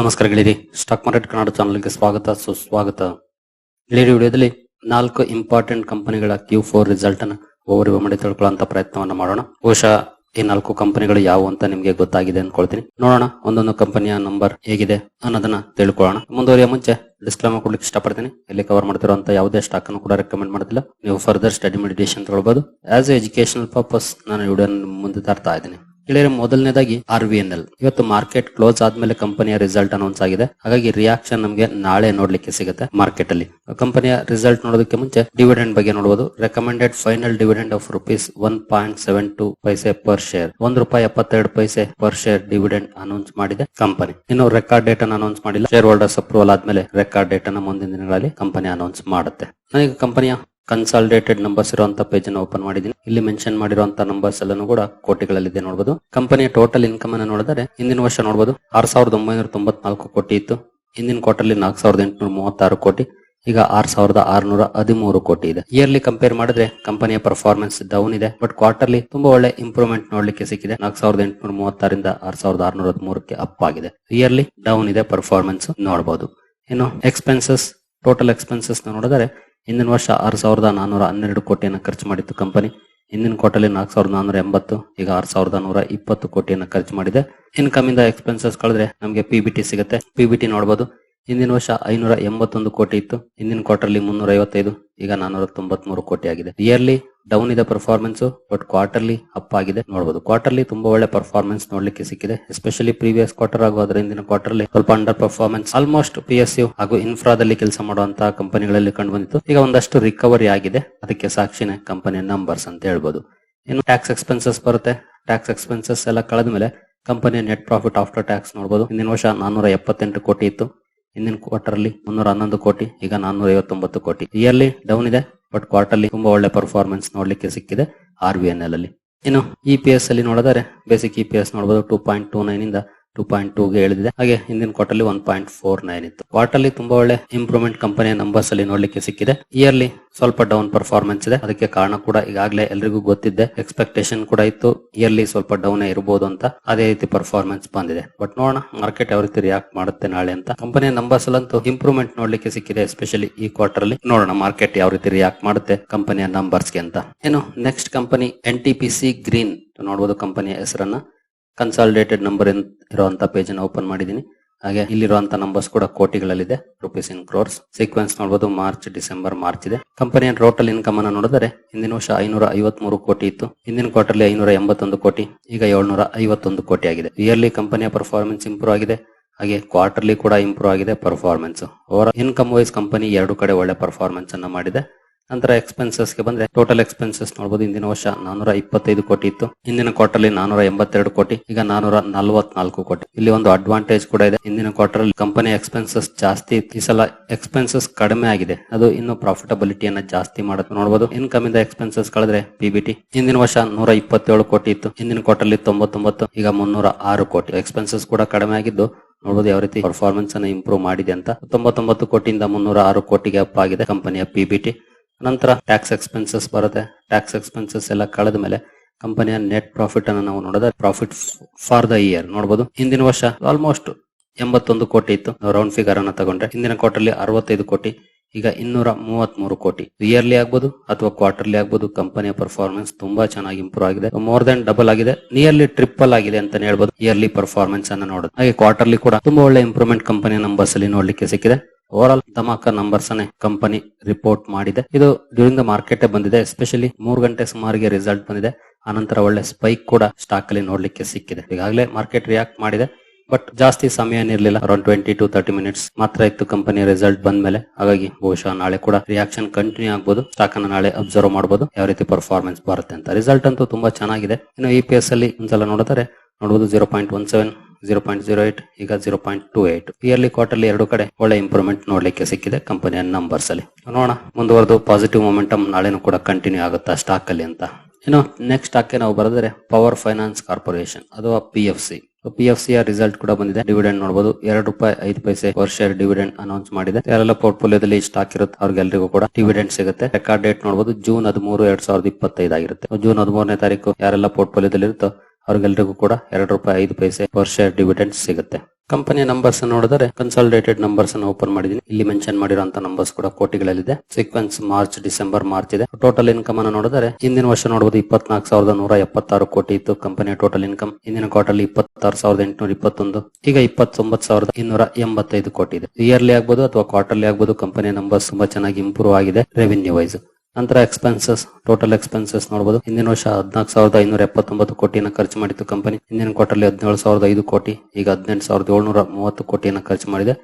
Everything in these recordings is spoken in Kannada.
ನಮಸ್ಕಾರ ಸ್ಟಾಕ್ ಮಾರ್ಕೆಟ್ ಕನ್ನಡ ಚಾನಲ್ಗೆ ಸ್ವಾಗತ, ಸುಸ್ವಾಗತ. ಗೆಳೆಯರಿ ವಿಡಿಯೋದಲ್ಲಿ ನಾಲ್ಕು ಇಂಪಾರ್ಟೆಂಟ್ ಕಂಪನಿಗಳ ಕ್ಯೂ ಫೋರ್ ರಿಸಲ್ಟ್ ಅನ್ನು ಓವರ್ ಮಾಡಿ ತಿಳ್ಕೊಳ್ಳುವಂತ ಪ್ರಯತ್ನವನ್ನ ಮಾಡೋಣ. ಬಹುಶಃ ಈ ನಾಲ್ಕು ಕಂಪನಿಗಳು ಯಾವುವು ಅಂತ ನಿಮಗೆ ಗೊತ್ತಾಗಿದೆ ಅನ್ಕೊಳ್ತೀನಿ. ನೋಡೋಣ ಒಂದೊಂದು ಕಂಪನಿಯ ನಂಬರ್ ಹೇಗಿದೆ ಅನ್ನೋದನ್ನ ತಿಳ್ಕೊಳ್ಳೋಣ. ಮುಂದುವರಿಯ ಮುಂಚೆ ಡಿಸ್ಕ್ಲೇಮರ್ ಕೊಡ್ಲಿಕ್ಕೆ ಇಷ್ಟಪಡ್ತೀನಿ. ಇಲ್ಲಿ ಕವರ್ ಮಾಡ್ತಿರುವಂತ ಯಾವುದೇ ಸ್ಟಾಕ್ ಅನ್ನು ಕೂಡ ರೆಕಮೆಂಡ್ ಮಾಡೋದಿಲ್ಲ. ನೀವು ಫರ್ದರ್ ಸ್ಟಡಿ ಮೆಡಿಟೇಷನ್ ತಗೊಳ್ಬಹುದು ಆಸ್ ಎ ಎಜುಕೇಶನಲ್ ಪರ್ಪಸ್ ನಾನು ವಿಡಿಯೋ ಮುಂದೆ ತರ್ತಾ ಇದ್ದೀನಿ. ಗೆಳೆಯರೆ ಮೊದಲನೇದಾಗಿ ಆರ್ ವಿ ಎನ್ ಎಲ್. ಇವತ್ತು ಮಾರ್ಕೆಟ್ ಕ್ಲೋಸ್ ಆದ್ಮೇಲೆ ಕಂಪನಿಯ ರಿಸಲ್ಟ್ ಅನೌನ್ಸ್ ಆಗಿದೆ. ಹಾಗಾಗಿ ರಿಯಾಕ್ಷನ್ ನಮಗೆ ನಾಳೆ ನೋಡ್ಲಿಕ್ಕೆ ಸಿಗುತ್ತೆ ಮಾರ್ಕೆಟ್ ಅಲ್ಲಿ ಕಂಪನಿಯ ರಿಸಲ್ಟ್ ನೋಡೋದಕ್ಕೆ ಮುಂಚೆ ಡಿವಿಡೆಂಡ್ ಬಗ್ಗೆ ನೋಡಬಹುದು recommended final dividend of rupees one point seven two paise per share ಒಂದ್ ರೂಪಾಯಿ ಎಪ್ಪತ್ತೆರಡು paise per share dividend announce ಮಾಡಿದೆ ಕಂಪನಿ. ಇನ್ನು ರೆಕಾರ್ಡ್ ಡೇಟ್ ಅನ್ನು ಅನೌನ್ಸ್ ಮಾಡಿಲ್ಲ. ಶೇರ್ ಹೋಲ್ಡರ್ಸ್ ಅಪ್ರೂವಲ್ ಆದ್ಮೇಲೆ ರೆಕಾರ್ಡ್ ಡೇಟ್ ಅನ್ನು ಮುಂದಿನ ದಿನಗಳಲ್ಲಿ ಕಂಪನಿ ಅನೌನ್ಸ್ ಮಾಡುತ್ತೆ. ನನಗೆ ಕಂಪನಿಯ ಕನ್ಸಾಲಿಡೇಟೆಡ್ ನಂಬರ್ಸ್ ಇರುವಂತ ಪೇಜ್ ಅನ್ನು ಓಪನ್ ಮಾಡಿದೀನಿ ಇಲ್ಲಿ ಮೆನ್ಷನ್ ಮಾಡಿರುವಂತಹ ನಂಬರ್ಸ್ ಎಲ್ಲಾನು ಕೂಡ ಕೋಟಿಗಳಲ್ಲಿದೆ ನೋಡಬಹುದು ಕಂಪನಿಯ ಟೋಟಲ್ ಇನ್ಕಮ್ ಅನ್ನು ನೋಡಿದರೆ ಹಿಂದಿನ ವರ್ಷ ನೋಡಬಹುದು ಆರ್ ಸಾವಿರದ ಒಂಬೈನೂರ ತೊಂಬತ್ನಾಲ್ಕು ಕೋಟಿ ಇತ್ತು. ಹಿಂದಿನ ಕ್ವಾರ್ಟರ್ಲಿ ನಾಲ್ಕು ಸಾವಿರದ ಎಂಟುನೂರ ಮೂವತ್ತಾರು ಕೋಟಿ. ಈಗ ಆರ್ ಸಾವಿರದ ಆರ್ನೂರ ಹದಿಮೂರು ಕೋಟಿ ಇದೆ. ಇಯರ್ಲಿ ಕಂಪೇರ್ ಮಾಡಿದ್ರೆ ಕಂಪನಿಯ ಪರ್ಫಾರ್ಮೆನ್ಸ್ ಡೌನ್ ಇದೆ. ಬಟ್ ಕ್ವಾರ್ಟರ್ಲಿ ತುಂಬಾ ಒಳ್ಳೆ ಇಂಪ್ರೂವ್ಮೆಂಟ್ ನೋಡ್ಲಿಕ್ಕೆ ಸಿಕ್ಕಿದೆ. ನಾಲ್ಕು ಸಾವಿರದ ಎಂಟುನೂರ ಮೂವತ್ತಾರಿಂದ ಆರ್ ಸಾವಿರದ ಆರ್ನೂರ ಹದಿಮೂರಕ್ಕೆ ಅಪ್ ಆಗಿದೆ. ಇಯರ್ಲಿ ಡೌನ್ ಇದೆ ಪರ್ಫಾರ್ಮೆನ್ಸ್ ನೋಡಬಹುದು ಇನ್ನು ಎಕ್ಸ್ಪೆನ್ಸಸ್ ಟೋಟಲ್ ಎಕ್ಸ್ಪೆನ್ಸಸ್ ನೋಡಿದರೆ ಹಿಂದಿನ ವರ್ಷ ಆರು ಸಾವಿರದ ನಾನ್ನೂರ ಹನ್ನೆರಡು ಕೋಟಿಯನ್ನು ಖರ್ಚು ಮಾಡಿತ್ತು ಕಂಪನಿ. ಹಿಂದಿನ ಕ್ವಾರ್ಟರ್ಲಿ ನಾಲ್ಕು ಸಾವಿರದ ನಾನ್ನೂರ ಎಂಬತ್ತು, ಈಗ ಆರು ಸಾವಿರದ ನೂರ ಇಪ್ಪತ್ತು ಕೋಟಿಯನ್ನು ಖರ್ಚು ಮಾಡಿದೆ. ಇನ್ಕಮ್ ಇಂದ ಎಕ್ಸ್ಪೆನ್ಸಸ್ ಕಳೆದ್ರೆ ನಮಗೆ ಪಿ ಬಿ ಟಿ ಸಿಗುತ್ತೆ. ಪಿ ಬಿ ಟಿ ನೋಡಬಹುದು ಹಿಂದಿನ ವರ್ಷ ಐನೂರ ಎಂಬತ್ತೊಂದು ಕೋಟಿ ಇತ್ತು. ಹಿಂದಿನ ಕ್ವಾರ್ಟರ್ಲಿ ಮುನ್ನೂರ ಐವತ್ತೈದು ಈಗ ನಾನೂರ ತೊಂಬತ್ಮೂರು ಕೋಟಿ ಆಗಿದೆ. ಇಯರ್ಲಿ ಡೌನ್ ಇದೆ ಪರ್ಫಾರ್ಮೆನ್ಸ್ ಬಟ್ ಕ್ವಾರ್ಟರ್ಲಿ ಅಪ್ ಆಗಿದೆ. ನೋಡಬಹುದು ಕ್ವಾರ್ಟರ್ಲಿ ತುಂಬಾ ಒಳ್ಳೆ ಪರ್ಫಾರ್ಮೆನ್ಸ್ ನೋಡ್ಲಿಕ್ಕೆ ಸಿಕ್ಕಿದೆ. ಎಸ್ಪೆಷಲಿ ಪ್ರೀವಿಯಸ್ ಕ್ವಾರ್ಟರ್ ಹಿಂದಿನ ಕ್ವಾರ್ಟರ್ಲಿ ಸ್ವಲ್ಪ under performance almost P S U ಹಾಗೂ ಇನ್ಫ್ರಾದಲ್ಲಿ ಕೆಲಸ ಮಾಡುವಂತಹ ಕಂಪನಿಗಳಲ್ಲಿ ಕಂಡು ಬಂದಿತ್ತು. ಈಗ ಒಂದಷ್ಟು ರಿಕವರಿ ಆಗಿದೆ. ಅದಕ್ಕೆ ಸಾಕ್ಷಿನೇ ಕಂಪನಿಯ ನಂಬರ್ಸ್ ಅಂತ ಹೇಳ್ಬಹುದು ಇನ್ನು ಟ್ಯಾಕ್ಸ್ ಎಕ್ಸ್ಪೆನ್ಸಸ್ ಬರುತ್ತೆ. ಟ್ಯಾಕ್ಸ್ ಎಕ್ಸ್ಪೆನ್ಸಸ್ ಎಲ್ಲ ಕಳೆದ ಮೇಲೆ ಕಂಪನಿಯ ನೆಟ್ ಪ್ರಾಫಿಟ್ ಆಫ್ಟರ್ ಟ್ಯಾಕ್ಸ್ ನೋಡಬಹುದು ಹಿಂದಿನ ವರ್ಷ ನಾನೂರ ಎಪ್ಪತ್ತೆಂಟು ಕೋಟಿ ಇತ್ತು. ಹಿಂದಿನ ಕ್ವಾರ್ಟರ್ ಅಲ್ಲಿ ಮುನ್ನೂರ ಹನ್ನೊಂದು ಕೋಟಿ, ಈಗ ನಾನ್ನೂರ ಐವತ್ತೊಂಬತ್ತು ಕೋಟಿ. ಇಯರ್ಲಿ ಡೌನ್ ಇದೆ. ಬಟ್ ಕ್ವಾರ್ಟರ್ಲಿ ತುಂಬಾ ಒಳ್ಳೆ ಪರ್ಫಾರ್ಮೆನ್ಸ್ ನೋಡ್ಲಿಕ್ಕೆ ಸಿಕ್ಕಿದೆ ಆರ್ ವಿ ಎನ್ ಎಲ್ ಅಲ್ಲಿ. ಇನ್ನು ಇ ಪಿ ಎಸ್ ಅಲ್ಲಿ ನೋಡಿದರೆ ಬೇಸಿಕ್ ಇ ಪಿ ಎಸ್ ನೋಡಬಹುದು ಟೂ ಪಾಯಿಂಟ್ ಟೂ ನೈನ್ ಇಂದ ಟೂ ಪಾಯಿಂಟ್ ಟೂ ಗೆ ಇಳಿದಿದೆ ಹಾಗೆ ಹಿಂದಿನ quarterly one point four nine ಇತ್ತು. ಕ್ವಾರ್ಟರ್ಲಿ ತುಂಬಾ ಒಳ್ಳೆ ಇಂಪ್ರೂವ್ಮೆಂಟ್ ಕಂಪನಿಯ ನಂಬರ್ಸ್ ಅಲ್ಲಿ ನೋಡ್ಲಿಕ್ಕೆ ಸಿಕ್ಕಿದೆ. ಇಯರ್ಲಿ ಸ್ವಲ್ಪ ಡೌನ್ ಪರ್ಫಾರ್ಮೆನ್ಸ್ ಇದೆ. ಅದಕ್ಕೆ ಕಾರಣ ಕೂಡ ಈಗಾಗಲೇ ಎಲ್ರಿಗೂ ಗೊತ್ತಿದ್ದೆ. ಎಕ್ಸ್ಪೆಕ್ಟೇಷನ್ ಕೂಡ ಇತ್ತು. ಇಯರ್ಲಿ ಸ್ವಲ್ಪ ಡೌನ್ ಇರಬಹುದು ಅಂತ. ಅದೇ ರೀತಿ ಪರ್ಫಾರ್ಮೆನ್ಸ್ ಬಂದಿದೆ. ಬಟ್ ನೋಡೋಣ ಮಾರ್ಕೆಟ್ ಯಾವ ರೀತಿ ರಿಯಾಕ್ಟ್ ಮಾಡುತ್ತೆ ನಾಳೆ ಅಂತ. ಕಂಪನಿಯ ನಂಬರ್ಸ್ ಅಲ್ಲಂತೂ ಇಂಪ್ರೂವ್ಮೆಂಟ್ ನೋಡ್ಲಿಕ್ಕೆ ಸಿಕ್ಕಿದೆ ಎಸ್ಪೆಷಲಿ ಈ ಕ್ವಾರ್ಟರ್ ಅಲ್ಲಿ ನೋಡೋಣ ಮಾರ್ಕೆಟ್ ಯಾವ ರೀತಿ ರಿಯಾಕ್ಟ್ ಮಾಡುತ್ತೆ ಕಂಪನಿಯ ನಂಬರ್ಸ್ಗೆ ಅಂತ. ಏನು next company N T P C green ನೋಡಬಹುದು ಕಂಪನಿಯ ಹೆಸರನ್ನ. ಕನ್ಸಾಲಿಡೇಟೆಡ್ ನಂಬರ್ ಇರುವಂತಹ ಪೇಜ್ ಅನ್ನು ಓಪನ್ ಮಾಡಿದೀನಿ. ಹಾಗೆ ಇಲ್ಲಿರುವಂತಹ ನಂಬರ್ಸ್ ಕೂಡ ಕೋಟಿಗಳಲ್ಲಿದೆ ರುಪೀಸ್ ಇನ್ ಕ್ರೋರ್ಸ್ ಸೀಕ್ವೆನ್ಸ್ ನೋಡಬಹುದು ಮಾರ್ಚ್ ಡಿಸೆಂಬರ್ ಮಾರ್ಚ್ ಇದೆ. ಕಂಪನಿಯ ಟೋಟಲ್ ಇನ್ಕಮ್ ಅನ್ನು ನೋಡಿದರೆ ಹಿಂದಿನ ವರ್ಷ ಐನೂರ ಐವತ್ಮೂರು ಕೋಟಿ ಇತ್ತು. ಹಿಂದಿನ ಕ್ವಾರ್ಟರ್ಲಿ ಐನೂರ ಎಂಬತ್ತೊಂದು ಕೋಟಿ, ಈಗ ಏಳ್ನೂರ ಐವತ್ತೊಂದು ಕೋಟಿ ಆಗಿದೆ. ಇಯರ್ಲಿ ಕಂಪನಿಯ ಪರ್ಫಾರ್ಮೆನ್ಸ್ ಇಂಪ್ರೂವ್ ಆಗಿದೆ. ಹಾಗೆ ಕ್ವಾರ್ಟರ್ಲಿ ಕೂಡ ಇಂಪ್ರೂವ್ ಆಗಿದೆ performance over income wise company ಎರಡು ಕಡೆ ಒಳ್ಳೆ ಪರ್ಫಾರ್ಮೆನ್ಸ್ ಅನ್ನ ಮಾಡಿದೆ. ನಂತರ ಎಕ್ಸ್ಪೆನ್ಸಸ್ಗೆ ಬಂದ್ರೆ ಟೋಟಲ್ ಎಕ್ಸ್ಪೆನ್ಸಸ್ ನೋಡಬಹುದು ಇಂದಿನ ವರ್ಷ ನಾನೂರ ಇಪ್ಪತ್ತೈದು ಕೋಟಿ ಇತ್ತು. ಹಿಂದಿನ ಕ್ವಾರ್ಟರ್ಲಿ ನಾನೂರ ಎಂಬತ್ತೆರಡು ಕೋಟಿ, ಈಗ ನಾನೂರ ನಲವತ್ನಾಲ್ಕು ಕೋಟಿ. ಇಲ್ಲಿ ಒಂದು ಅಡ್ವಾಂಟೇಜ್ ಕೂಡ ಇದೆ. ಹಿಂದಿನ ಕ್ವಾರ್ಟರ್ ಕಂಪನಿ ಎಕ್ಸ್ಪೆನ್ಸಸ್ ಜಾಸ್ತಿ. ಈ ಸಲ ಎಕ್ಸ್ಪೆನ್ಸಸ್ ಕಡಿಮೆ ಆಗಿದೆ. ಅದು ಇನ್ನು ಪ್ರಾಫಿಟಬಿಲಿಟಿಯನ್ನ ಜಾಸ್ತಿ ಮಾಡುತ್ತೆ. ನೋಡಬಹುದು ಇನ್ಕಮ್ ಇಂದ ಎಕ್ಸ್ಪೆನ್ಸಸ್ ಕಳೆದ್ರೆ ಪಿಬಿಟಿ ಹಿಂದಿನ ವರ್ಷ ನೂರ ಇಪ್ಪತ್ತೇಳು ಕೋಟಿ ಇತ್ತು. ಹಿಂದಿನ ಕ್ವಾರ್ಟರ್ಲಿ ತೊಂಬತ್ತೊಂಬತ್ತು, ಈಗ ಮುನ್ನೂರ ಆರು ಕೋಟಿ. ಎಕ್ಸ್ಪೆನ್ಸಸ್ ಕೂಡ ಕಡಿಮೆ ಆಗಿದ್ದು ನೋಡಬಹುದು ಯಾವ ರೀತಿ ಪರ್ಫಾರ್ಮೆನ್ಸ್ ಅನ್ನು ಇಂಪ್ರೂವ್ ಮಾಡಿದೆ ಅಂತ. ತೊಂಬತ್ತೊಂಬತ್ತು ಕೋಟಿಯಿಂದ ಮುನ್ನೂರ ಆರು ಕೋಟಿಗೆ ಅಪ್ ಆಗಿದೆ ಕಂಪನಿಯ ಪಿಬಿಟಿ ನಂತರ ಟ್ಯಾಕ್ಸ್ ಎಕ್ಸ್ಪೆನ್ಸಸ್ ಬರುತ್ತೆ. ಟ್ಯಾಕ್ಸ್ ಎಕ್ಸ್ಪೆನ್ಸಸ್ ಎಲ್ಲ ಕಳೆದ ಮೇಲೆ ಕಂಪನಿಯ ನೆಟ್ ಪ್ರಾಫಿಟ್ ಅನ್ನು ನಾವು ನೋಡಿದ್ರೆ ಪ್ರಾಫಿಟ್ ಫಾರ್ ದ ಇಯರ್ ನೋಡಬಹುದು ಹಿಂದಿನ ವರ್ಷ ಆಲ್ಮೋಸ್ಟ್ ಎಂಬತ್ತೊಂದು ಕೋಟಿ ಇತ್ತು. ರೌಂಡ್ ಫಿಗರ್ ಅನ್ನ ತಗೊಂಡ್ರೆ ಹಿಂದಿನ ಕ್ವಾರ್ಟರ್ಲಿ ಅರವತ್ತೈದು ಕೋಟಿ, ಈಗ ಇನ್ನೂರ ಮೂವತ್ತ್ ಮೂರು ಕೋಟಿ. ಇಯರ್ಲಿ ಆಗ್ಬೋದು ಅಥವಾ ಕ್ವಾರ್ಟರ್ಲಿ ಆಗ್ಬೋದು ಕಂಪನಿಯ ಪರ್ಫಾರ್ಮೆನ್ಸ್ ತುಂಬಾ ಚೆನ್ನಾಗಿ ಇಂಪ್ರೂವ್ ಆಗಿದೆ. ಮೋರ್ ದನ್ ಡಬಲ್ ಆಗಿದೆ. ನಿಯರ್ಲಿ ಟ್ರಿಪಲ್ ಆಗಿದೆ ಅಂತ ಹೇಳ್ಬೋದು. ಇಯರ್ಲಿ ಪರ್ಫಾರ್ಮೆನ್ಸ್ ಅನ್ನ ನೋಡೋದು. ಹಾಗೆ ಕ್ವಾರ್ಟರ್ಲಿ ಕೂಡ ತುಂಬಾ ಒಳ್ಳೆ ಇಂಪ್ರೂವ್ಮೆಂಟ್ ಕಂಪನಿಯ ನಂಬರ್ಸ್ ಅಲ್ಲಿ ನೋಡ್ಲಿಕ್ಕೆ ಸಿಕ್ಕಿದೆ. ಓವರ್ ಆಲ್ ಧಮಾಕ ನಂಬರ್ಸ್ ಅನ್ನೇ ಕಂಪನಿ ರಿಪೋರ್ಟ್ ಮಾಡಿದೆ. ಇದು ಡ್ಯೂರಿಂಗ್ ದ ಮಾರ್ಕೆಟ್ ಬಂದಿದೆ. ಎಸ್ಪೆಷಲಿ ಮೂರು ಗಂಟೆ ಸುಮಾರಿಗೆ ರಿಸಲ್ಟ್ ಬಂದಿದೆ. ಆನಂತರ ಒಳ್ಳೆ ಸ್ಪೈಕ್ ಕೂಡ ಸ್ಟಾಕ್ ಅಲ್ಲಿ ನೋಡ್ಲಿಕ್ಕೆ ಸಿಕ್ಕಿದೆ. ಈಗಾಗಲೇ ಮಾರ್ಕೆಟ್ ರಿಯಾಕ್ಟ್ ಮಾಡಿದೆ. ಬಟ್ ಜಾಸ್ತಿ ಸಮಯ ಏನಿರಲಿಲ್ಲ around twenty to thirty minutes ಮಾತ್ರ ಇತ್ತು ಕಂಪನಿ ರಿಸಲ್ಟ್ ಬಂದ ಮೇಲೆ ಹಾಗಾಗಿ ಬಹುಶಃ ನಾಳೆ ಕೂಡ ರಿಯಾಕ್ಷನ್ ಕಂಟಿನ್ಯೂ ಆಗ್ಬೋದು. ಸ್ಟಾಕ್ ಅನ್ನ ನಾಳೆ ಅಬ್ಸರ್ವ್ ಮಾಡಬಹುದು ಯಾವ ರೀತಿ ಪರ್ಫಾರ್ಮೆನ್ಸ್ ಬರುತ್ತೆ ಅಂತ. ರಿಸಲ್ಟ್ ಅಂತೂ ತುಂಬಾ ಚೆನ್ನಾಗಿದೆ. ಇನ್ನು ಇ ಪಿ ಎಸ್ ಅಲ್ಲಿ ಒಂದ್ಸಲ ನೋಡಿದ್ರೆ ನೋಡಬಹುದು zero point one seven zero point zero eight ಈಗ zero point two eight yearly quarterly ಎರಡು ಕಡೆ ಒಳ್ಳೆ ಇಂಪ್ರೂವ್ಮೆಂಟ್ ನೋಡ್ಲಿಕ್ಕೆ ಸಿಕ್ಕಿದೆ ಕಂಪನಿಯ ನಂಬರ್ಸ್ ಅಲ್ಲಿ. ನೋಡೋಣ, ಮುಂದುವರೆದು ಪಾಸಿಟಿವ್ ಮೊಮೆಂಟಮ್ ನಾಳೆನೂ ಕೂಡ ಕಂಟಿನ್ಯೂ ಆಗುತ್ತಾ ಸ್ಟಾಕ್ ಅಲ್ಲಿ ಅಂತ. ಇನ್ನು ನೆಕ್ಸ್ಟ್ ಸ್ಟಾಕ್ ನಾವು ಬರೆದರೆ ಪವರ್ ಫೈನಾನ್ಸ್ ಕಾರ್ಪೊರೇಷನ್ ಅಥವಾ P F C P F C result ಕೂಡ ಬಂದಿದೆ. ಡಿವಿಡೆಂಡ್ ನೋಡಬಹುದು ಎರಡು ರೂಪಾಯಿ ಐದು ಪೈಸೆ ಪರ್ ಶೇರ್ ಡಿವಿಡೆಂಡ್ ಅನೌನ್ಸ್ ಮಾಡಿದೆ. ಯಾರೆಲ್ಲ ಪೋರ್ಟ್ಫೋಲಿಯೋದಲ್ಲಿ ಸ್ಟಾಕ್ ಇರುತ್ತೆ ಅವ್ರಿಗೆಲ್ಲರಿಗೂ ಕೂಡ ಡಿವಿಡೆಂಡ್ ಸಿಗುತ್ತೆ. ರೆಕಾರ್ಡ್ ಡೇಟ್ ನೋಡಬಹುದು ಜೂನ್ ಹದಿಮೂರು, ಎರಡ್ ಸಾವಿರದ ಇಪ್ಪತ್ತೈದು ಆಗಿರುತ್ತೆ. ಜೂನ್ ಹದಿಮೂರನೇ ತಾರೀಕು ಯಾರೆಲ್ಲ ಪೋರ್ಟ್ಫೋಲಿಯೋದಲ್ಲಿ ಇರುತ್ತೋ ಅವ್ರಿಗೆಲ್ರಿಗೂ ಕೂಡ ಎರಡು ರೂಪಾಯಿ, ಐದು ಪೈಸೆ ಪರ್ ಶೇರ್ ಡಿವಿಡೆಂಡ್ ಸಿಗುತ್ತೆ. ಕಂಪನಿಯ ನಂಬರ್ಸ್ ನೋಡಿದ್ರೆ ಕನ್ಸಾಲಿಡೇಟೆಡ್ ನಂಬರ್ಸ್ ಅನ್ನು ಓಪನ್ ಮಾಡಿದೀನಿ ಇಲ್ಲಿ ಮೆನ್ಷನ್ ಮಾಡಿರುವಂತ ನಂಬರ್ಸ್ ಕೂಡ ಕೋಟಿಗಳಲ್ಲಿದೆ. ಸೀಕ್ವೆನ್ಸ್ ಮಾರ್ಚ್ ಡಿಸೆಂಬರ್ ಮಾರ್ಚ್ ಇದೆ. ಟೋಟಲ್ ಇನ್ಕಮ್ ಅನ್ನು ನೋಡಿದ್ರೆ ಹಿಂದಿನ ವರ್ಷ ನೋಡಬಹುದು ಇಪ್ಪತ್ನಾಲ್ಕು ಸಾವಿರದ ನೂರ ಎಪ್ಪತ್ತಾರು ಕೋಟಿ ಇತ್ತು. ಕಂಪನಿಯ ಟೋಟಲ್ ಇನ್ಕಮ್ ಹಿಂದಿನ ಕ್ವಾರ್ಟರ್ ಇಪ್ಪತ್ತಾರು ಸಾವಿರದ ಎಂಟುನೂರ ಇಪ್ಪತ್ತೊಂದು. ಈಗ ಇಪ್ಪತ್ತೊಂಬತ್ತು ಸಾವಿರದ ಇನ್ನೂರ ಎಂಬತ್ತೈದು ಕೋಟಿ ಇದೆ. ಇಯರ್ಲಿ ಆಗ್ಬೋದು ಅಥವಾ ಕ್ವಾರ್ಟರ್ಲಿ ಆಗ್ಬೋದು ಕಂಪನಿಯ ನಂಬರ್ಸ್ ತುಂಬಾ ಚೆನ್ನಾಗಿ ಇಂಪ್ರೂವ್ ಆಗಿದೆ ರೆವಿನ್ಯೂ ವೈಸ್ ನಂತರ ಎಕ್ಸ್ಪೆನ್ಸಸ್ ಟೋಟಲ್ ಎಕ್ಸ್ಪೆನ್ಸಸ್ ನೋಡಬಹುದು ಹಿಂದಿನ ವರ್ಷ ಹದಿನಾಲ್ಕು ಸಾವಿರದ ಐನೂರ ಎಪ್ಪತ್ತೊಂಬತ್ತು ಕೋಟಿನ ಖರ್ಚು ಮಾಡಿತ್ತು ಕಂಪನಿ ಹಿಂದಿನ ಕ್ವಾರ್ಟರ್ಲಿ ಹದಿನೇಳು ಸಾವಿರದ ಐದು ಕೋಟಿ, ಈಗ ಹದಿನೆಂಟು ಸಾವಿರದ ಏಳ್ನೂರ ಮೂವತ್ತು ಕೋಟಿಯನ್ನು ಖರ್ಚು ಮಾಡಿದೆ.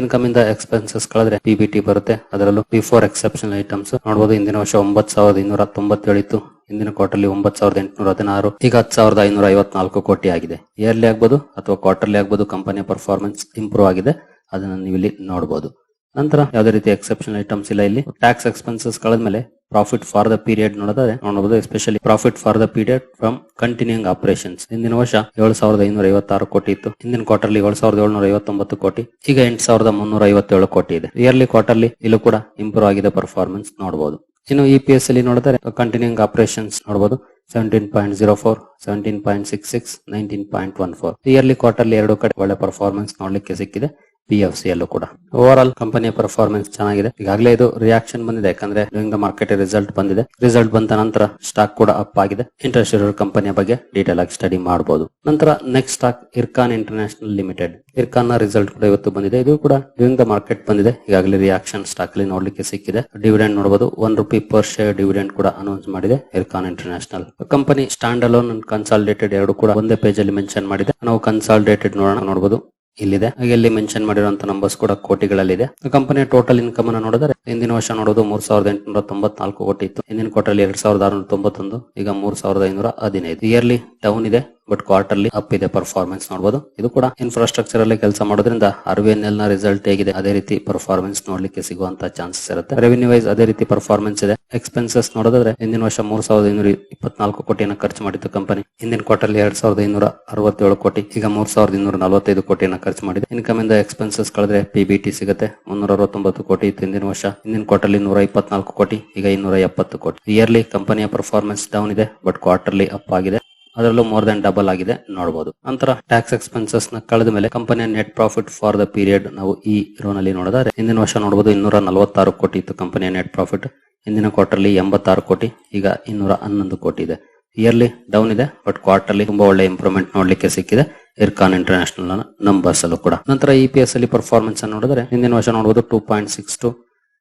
ಇನ್ಕಮ್ ಇಂದ ಎಕ್ಸ್ಪೆನ್ಸಸ್ ಕಳೆದ್ರೆ ಪಿಬಿಟಿ ಬರುತ್ತೆ. ಅದರಲ್ಲೂ ಬಿಫೋರ್ ಎಕ್ಸೆಪ್ಷನಲ್ ಐಟಮ್ಸ್ ನೋಡಬಹುದು ಹಿಂದಿನ ವರ್ಷ ಒಂಬತ್ತು ಸಾವಿರದ ಇನ್ನೂರ ತೊಂಬತ್ತೇಳು ಇತ್ತು ಹಿಂದಿನ ಕ್ವಾರ್ಟರ್ಲಿ ಒಂಬತ್ತು ಸಾವಿರದ ಎಂಟುನೂರ ಹದಿನಾರು. ಈಗ ಹತ್ತು ಸಾವಿರದ ಐನೂರ ಐವತ್ನಾಲ್ಕು ಕೋಟಿ ಆಗಿದೆ. ಇಯರ್ಲಿ ಆಗ್ಬೋದು ಅಥವಾ ಕ್ವಾರ್ಟರ್ಲಿ ಆಗ್ಬೋದು ಕಂಪನಿಯ ಪರ್ಫಾರ್ಮೆನ್ಸ್ ಇಂಪ್ರೂವ್ ಆಗಿದೆ. ಅದನ್ನ ನೀವು ಇಲ್ಲಿ ನೋಡಬಹುದು ನಂತರ ಯಾವುದೇ ರೀತಿ ಎಕ್ಸೆಪ್ಷನ್ ಐಟಮ್ಸ್ ಇಲ್ಲ ಇಲ್ಲಿ. ಟ್ಯಾಕ್ಸ್ ಎಕ್ಸ್ಪೆನ್ಸಸ್ ಕಳೆದ್ಮೇಲೆ ಪ್ರಾಫಿಟ್ ಫಾರ್ ದ ಪೀರಿಯಡ್ ನೋಡೋದಾದ್ರೆ ನೋಡಬಹುದು especially profit for the period from continuing operations ಹಿಂದಿನ ವರ್ಷ ಏಳು ಸಾವಿರದ ಐನೂರ ಐವತ್ತಾರು ಕೋಟಿ ಇತ್ತು. ಹಿಂದಿನ ಕ್ವಾರ್ಟರ್ಲಿ ಏಳು ಸಾವಿರದ ಏಳ್ನೂರ ಐವತ್ತೊಂಬತ್ತು ಕೋಟಿ. ಈಗ ಎಂಟು ಸಾವಿರದ ಮುನ್ನೂರ ಐವತ್ತೇಳು ಕೋಟಿ ಇದೆ. ಇಯರ್ಲಿ ಕ್ವಾರ್ಟರ್ಲಿ ಇಲ್ಲೂ ಕೂಡ ಇಂಪ್ರೂವ್ ಆಗಿದೆ ಪರ್ಫಾರ್ಮೆನ್ಸ್ ನೋಡಬಹುದು ಇನ್ನು ಇ ಪಿ ಎಸ್ ಅಲ್ಲಿ ನೋಡಿದ್ರೆ ಕಂಟಿನ್ಯೂಯಿಂಗ್ ಆಪರೇಷನ್ಸ್ ನೋಡಬಹುದು seventeen point zero four seventeen point six six nineteen point one four yearly quarterly ಎರಡು ಕಡೆ ಒಳ್ಳೆ ಪರ್ಫಾರ್ಮೆನ್ಸ್ ನೋಡ್ಲಿಕ್ಕೆ ಸಿಕ್ಕಿದೆ. ಪಿ ಎಫ್ ಸಿ ಅಲ್ಲೂ ಕೂಡ. ಓವರ್ ಆಲ್ ಕಂಪನಿಯ ಪರ್ಫಾರ್ಮೆನ್ಸ್ ಚೆನ್ನಾಗಿದೆ. ಈಗಾಗಲೇ ಇದು ರಿಯಾಕ್ಷನ್ ಬಂದಿದೆ. ಯಾಕಂದ್ರೆ ದ ಮಾರ್ಕೆಟ್ ರಿಸಲ್ಟ್ ಬಂದಿದೆ. ರಿಸಲ್ಟ್ ಬಂದ ನಂತರ ಸ್ಟಾಕ್ ಕೂಡ ಅಪ್ ಆಗಿದೆ. ಇಂಟ್ರೆಸ್ಟ್ ಇರೋ ಕಂಪನಿಯ ಬಗ್ಗೆ ಡೀಟೇಲ್ ಆಗಿ ಸ್ಟಡಿ ಮಾಡಬಹುದು ನಂತರ next stock Ircon international limited ಇರ್ಕಾನ್ನ result ಕೂಡ ಇವತ್ತು ಬಂದಿದೆ. ಇದು ಕೂಡ ಡ್ಯೂರಿಂಗ್ ಮಾರ್ಕೆಟ್ ಬಂದಿದೆ. ಈಗಾಗಲೇ ರಿಯಾಕ್ಷನ್ ಸ್ಟಾಕ್ ಅಲ್ಲಿ ನೋಡ್ಲಿಕ್ಕೆ ಸಿಕ್ಕಿದೆ. ಡಿವಿಡೆಂಡ್ ನೋಡಬಹುದು one rupee per share dividend ಕೂಡ ಅನೌನ್ಸ್ ಮಾಡಿದೆ Ircon international company standalone consolidated ಎರಡು ಕೂಡ ಒಂದೇ ಪೇಜ್ ಅಲ್ಲಿ ಮೆನ್ಷನ್ ಮಾಡಿದೆ. ನಾವು ಕನ್ಸಾಲಿಡೇಟೆಡ್ ನೋಡೋಣ ನೋಡಬಹುದು ಇಲ್ಲಿದೆ. ಹಾಗೆ ಇಲ್ಲಿ ಮೆನ್ಷನ್ ಮಾಡಿರುವಂತ ನಂಬರ್ಸ್ ಕೂಡ ಕೋಟಿಗಳಲ್ಲಿದೆ. ಕಂಪನಿಯ ಟೋಟಲ್ ಇನ್ಕಮ್ ಅನ್ನು ನೋಡಿದ್ರೆ, ಹಿಂದಿನ ವರ್ಷ ನೋಡೋದು ಮೂರ್ ಸಾವಿರದ ಎಂಟುನೂರ ತೊಂಬತ್ನಾಲ್ಕು ಕೋಟಿ ಇತ್ತು. ಹಿಂದಿನ ಕ್ವಾರ್ಟರ್ ಎರಡ್ ಸಾವಿರದ ಆರುನೂರ ತೊಂಬತ್ತೊಂದು, ಈಗ ಮೂರ್ ಸಾವಿರದ ಐನೂರ ಹದಿನೈದು. ಇಯರ್ಲಿ ಡೌನ್ ಇದೆ. ಬಟ್ ಕ್ವಾರ್ಟರ್ಲಿ ಅಪ್ ಇದೆ ಪರ್ಫಾರ್ಮೆನ್ಸ್ ನೋಡಬಹುದು ಇದು ಕೂಡ ಇನ್ಫ್ರಾಸ್ಟ್ರಕ್ಚರ್ ಅಲ್ಲಿ ಕೆಲಸ ಮಾಡೋದ್ರಿಂದ ವಿ ಎನ್ ಎಲ್ನ ರಿಸಲ್ಟ್ ಹೇಗಿದೆ, ಅದೇ ರೀತಿ ಪರ್ಫಾರ್ಮೆನ್ಸ್ ನೋಡ್ಲಿಕ್ಕೆ ಸಿಗುವಂತ ಚಾನ್ಸಸ್ ಇರುತ್ತೆ. ರೆವಿನ್ಯೂ ವೈಸ್ ಅದೇ ರೀತಿ ಪರ್ಫಾರ್ಮೆನ್ಸ್ ಇದೆ. ಎಕ್ಸ್ಪೆನ್ಸಸ್ ನೋಡೋದಾದ್ರೆ ಹಿಂದಿನ ವರ್ಷ ಮೂರ್ ಸಾವಿರದ ಇನ್ನೂರ ಇಪ್ಪತ್ನಾಲ್ಕು ಕೋಟಿಯನ್ನು ಖರ್ಚು ಮಾಡಿತ್ತು ಕಂಪನಿ ಹಿಂದಿನ ಕ್ವಾರ್ಟರ್ಲಿ ಎರಡ್ ಸಾವಿರದ ಇನ್ನೂರ ಅರವತ್ತೇಳು ಕೋಟಿ, ಈಗ ಮೂರ್ ಸಾವಿರದ ಇನ್ನೂರ ನಲವತ್ತೈದು ಕೋಟಿಯನ್ನು ಖರ್ಚು ಮಾಡಿದೆ. ಇನ್ಕಮ್ ಇಂದ ಎಕ್ಸ್ಪೆನ್ಸಸ್ ಕಳೆದ್ರೆ ಟಿ ಸಿಗುತ್ತೆ. ಮುನ್ನೂರ ಅರವತ್ತೊಂಬತ್ತು ಕೋಟಿ ಇತ್ತು ಹಿಂದಿನ ವರ್ಷ. ಹಿಂದಿನ ಕ್ವಾರ್ಟರ್ಲಿ ನೂರ ಇಪ್ಪತ್ನಾಲ್ಕು ಕೋಟಿ, ಈಗ ಇನ್ನೂರ ಎಪ್ಪತ್ತು ಕೋಟಿ. ಇಯರ್ಲಿ ಕಂಪನಿಯ ಪರ್ಫಾರ್ಮೆನ್ಸ್ ಡೌನ್ ಇದೆ ಬಟ್ ಕ್ವಾರ್ಟರ್ಲಿ ಅಪ್ ಆಗಿದೆ. ಅದರಲ್ಲೂ ಮೋರ್ ದನ್ ಡಬಲ್ ಆಗಿದೆ. ನೋಡಬಹುದು ನಂತರ ಟ್ಯಾಕ್ಸ್ ಎಕ್ಸ್ಪೆನ್ಸಸ್ನ ಕಳೆದ ಮೇಲೆ ಕಂಪನಿಯ net profit for the period ನಾವು ಈ ರೋನಲ್ಲಿ ನೋಡಿದ್ರೆ, ಹಿಂದಿನ ವರ್ಷ ನೋಡಬಹುದು ಇನ್ನೂರ ನಲವತ್ತಾರು ಕೋಟಿ ಇತ್ತು ಕಂಪನಿಯ ನೆಟ್ ಪ್ರಾಫಿಟ್ ಹಿಂದಿನ ಕ್ವಾರ್ಟರ್ಲಿ ಎಂಬತ್ತಾರು ಕೋಟಿ, ಈಗ ಇನ್ನೂರ ಹನ್ನೊಂದು ಕೋಟಿ ಇದೆ. ಇಯರ್ಲಿ ಡೌನ್ ಇದೆ ಬಟ್ ಕ್ವಾರ್ಟರ್ಲಿ ತುಂಬಾ ಒಳ್ಳೆ ಇಂಪ್ರೂವ್ಮೆಂಟ್ ನೋಡ್ಲಿಕ್ಕೆ ಸಿಕ್ಕಿದೆ. ಇರ್ಕಾನ್ ಇಂಟರ್ನ್ಯಾಷನಲ್ ನಂಬರ್ಸ್ ಅಲ್ಲೂ ಕೂಡ. ನಂತರ ಇ ಪಿ ಎಸ್ ಅಲ್ಲಿ ಪರ್ಫಾರ್ಮೆನ್ಸ್ ನೋಡಿದ್ರೆ, ಹಿಂದಿನ ವರ್ಷ ನೋಡಬಹುದು ಟೂ ಪಾಯಿಂಟ್ ಸಿಕ್ಸ್ ಟು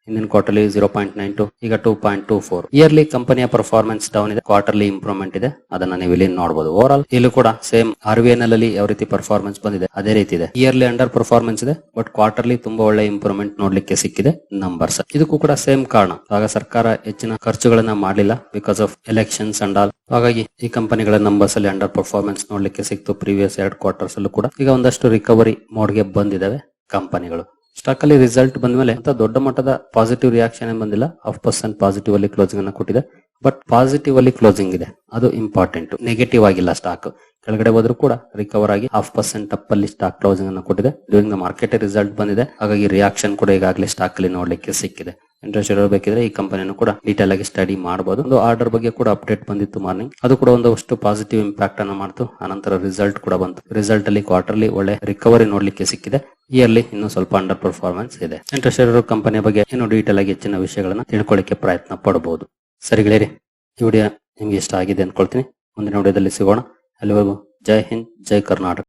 ಹಿಂದಿನ quarterly zero point nine two ಈಗ two point two four yearly ಕಂಪನಿಯ ಪರ್ಫಾರ್ಮೆನ್ಸ್ ಡೌನ್ ಇದೆ ಕ್ವಾರ್ಟರ್ಲಿ ಇಂಪ್ರೂವ್ಮೆಂಟ್ ಇದೆ. ಅದನ್ನ ನೀವು ಇಲ್ಲಿ ನೋಡಬಹುದು ಓವರ್ ಆಲ್ ಇಲ್ಲೂ ಕೂಡ ಸೇಮ್ ಆರ್ ವಿ ಅಲ್ಲಿ ಯಾವ ರೀತಿ ಪರ್ಫಾರ್ಮೆನ್ಸ್ ಬಂದಿದೆ, ಅದೇ ರೀತಿ ಇದೆ. ಇಯರ್ಲಿ ಅಂಡರ್ ಪರ್ಫಾರ್ಮೆನ್ಸ್ ಇದೆ ಬಟ್ ಕ್ವಾರ್ಟರ್ಲಿ ತುಂಬಾ ಒಳ್ಳೆ ಇಂಪ್ರೂವ್ಮೆಂಟ್ ನೋಡ್ಲಿಕ್ಕೆ ಸಿಕ್ಕಿದೆ ನಂಬರ್ಸ್ ಇದಕ್ಕೂ ಕೂಡ ಸೇಮ್ ಕಾರಣ. ಆಗ ಸರ್ಕಾರ ಹೆಚ್ಚಿನ ಖರ್ಚುಗಳನ್ನ ಮಾಡಲಿಲ್ಲ because of elections and all ಹಾಗಾಗಿ ಈ ಕಂಪನಿಗಳ ನಂಬರ್ಸ್ ಅಲ್ಲಿ ಅಂಡರ್ ಪರ್ಫಾರ್ಮೆನ್ಸ್ ನೋಡ್ಲಿಕ್ಕೆ ಸಿಕ್ತು ಪ್ರೀವಿಯಸ್ ಎರಡ್ ಕ್ವಾರ್ಟರ್ಸ್ ಅಲ್ಲೂ ಕೂಡ. ಈಗ ಒಂದಷ್ಟು ರಿಕವರಿ ಮೋಡ್ಗೆ ಬಂದಿದಾವೆ ಕಂಪನಿಗಳು ಸ್ಟಾಕ್ ಅಲ್ಲಿ ರಿಸಲ್ಟ್ ಬಂದ್ಮೇಲೆ ಅಂತ ದೊಡ್ಡ ಮಟ್ಟದ ಪಾಸಿಟಿವ್ ರಿಯಾಕ್ಷನ್ ಬಂದಿಲ್ಲ. ಹಾಫ್ ಪರ್ಸೆಂಟ್ ಪಾಸಿಟಿವ್ ಅಲ್ಲಿ ಕ್ಲೋಸಿಂಗ್ ಅನ್ನ ಕೊಟ್ಟಿದೆ. ಬಟ್ ಪಾಸಿಟಿವ್ ಅಲ್ಲಿ ಕ್ಲೋಸಿಂಗ್ ಇದೆ. ಅದು ಇಂಪಾರ್ಟೆಂಟ್ ನೆಗೆಟಿವ್ ಆಗಿಲ್ಲ ಸ್ಟಾಕ್ ಕೆಳಗಡೆ ಹೋದ್ರೂ ಕೂಡ ರಿಕವರ್ ಆಗಿ ಹಾಫ್ ಪರ್ಸೆಂಟ್ ಅಪ್ ಅಲ್ಲಿ ಸ್ಟಾಕ್ ಕ್ಲೋಸಿಂಗ್ ಅನ್ನು ಕೊಟ್ಟಿದೆ. ಡ್ಯೂರಿಂಗ್ ದ ಮಾರ್ಕೆಟ್ ರಿಸಲ್ಟ್ ಬಂದಿದೆ. ಹಾಗಾಗಿ ರಿಯಾಕ್ಷನ್ ಕೂಡ ಈಗಾಗಲೇ ಸ್ಟಾಕ್ ಅಲ್ಲಿ ನೋಡ್ಲಿಕ್ಕೆ ಸಿಕ್ಕಿದೆ. ಇಂಟ್ರೆಸ್ಟ್ ಇರಬೇಕಿದ್ರೆ ಈ ಕಂಪನಿಯನ್ನು ಕೂಡ ಡೀಟೇಲ್ ಆಗಿ ಸ್ಟಡಿ ಮಾಡಬಹುದು ಒಂದು ಆರ್ಡರ್ ಬಗ್ಗೆ ಕೂಡ ಅಪ್ಡೇಟ್ ಬಂದಿತ್ತು ಮಾರ್ನಿಂಗ್ ಅದು ಕೂಡ ಒಂದಷ್ಟು ಪಾಸಿಟಿವ್ ಇಂಪ್ಯಾಕ್ಟ್ ಅನ್ನು ಮಾಡ್ತು. ಆನಂತರ ರಿಸಲ್ಟ್ ಕೂಡ ಬಂತು. ರಿಸಲ್ಟ್ ಅಲ್ಲಿ ಕ್ವಾರ್ಟರ್ಲಿ ಒಳ್ಳೆ ರಿಕವರಿ ನೋಡ್ಲಿಕ್ಕೆ ಸಿಕ್ಕಿದೆ. ಇಯರ್ಲಿ ಇನ್ನು ಸ್ವಲ್ಪ ಅಂಡರ್ ಪರ್ಫಾರ್ಮೆನ್ಸ್ ಇದೆ ಇಂಟ್ರೆಸ್ಟ್ ಇರೋ ಕಂಪನಿಯ ಬಗ್ಗೆ ಇನ್ನು ಡೀಟೇಲ್ ಆಗಿ ಹೆಚ್ಚಿನ ವಿಷಯಗಳನ್ನ ತಿಳ್ಕೊಳ್ಳಿಕ್ಕೆ ಪ್ರಯತ್ನ ಪಡಬಹುದು ಸರಿ ಗೆಳೆಯರಿ, ಈ ವಿಡಿಯೋ ನಿಮ್ಗೆ ಇಷ್ಟ ಆಗಿದೆ ಅನ್ಕೊಳ್ತೀನಿ. ಮುಂದಿನ ವಿಡಿಯೋದಲ್ಲಿ ಸಿಗೋಣ. ಅಲ್ಲಿವರೆಗೂ ಜೈ ಹಿಂದ್, ಜೈ ಕರ್ನಾಟಕ.